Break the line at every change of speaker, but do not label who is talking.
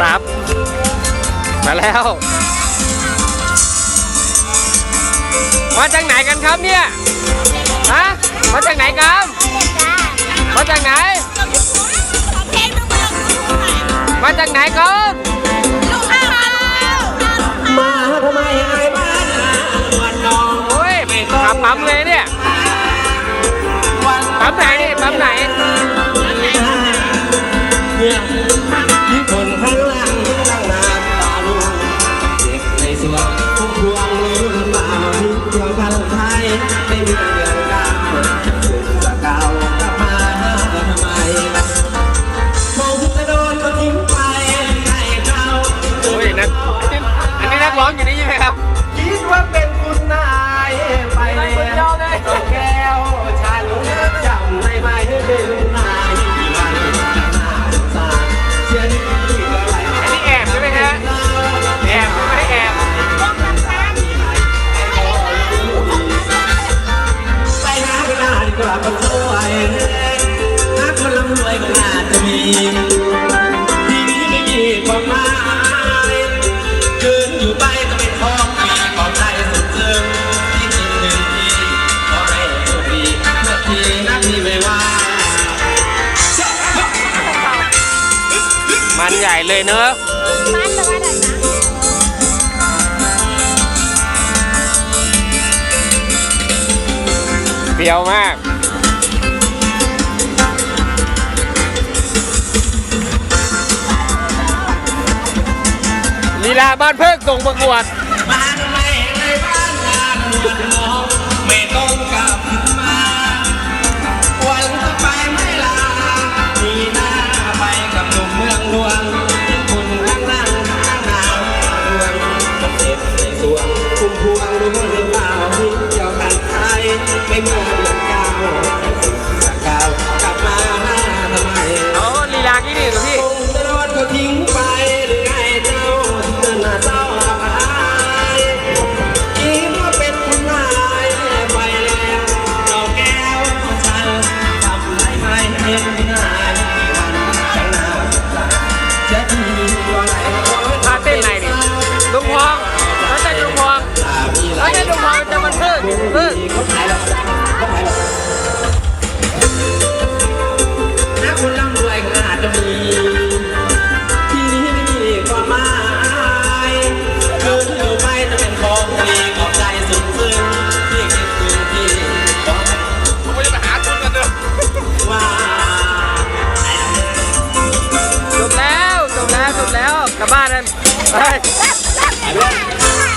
ซับมาแล้ว มาจากไหนกันครับเนี่ย ฮะ มาจากไหนครับ มาจากไหน มาจากไหนครับ
มาทำไมไอ้บ้านวันนอง
โอ้ยไปขับปั๊มเลยเนี่ย ปั๊มไหน
เนี่ยปั๊มไห
น อันนี้นักร้องอยู่นี่ใช่ไหมครับา
ยเลยเนอะ
เปรี้ยวมาก ลีลาบ้านเพิ่ง
ส่งป
ระ
กวด มาดู
Amen. ก
ลับบ้า
นนั่นไป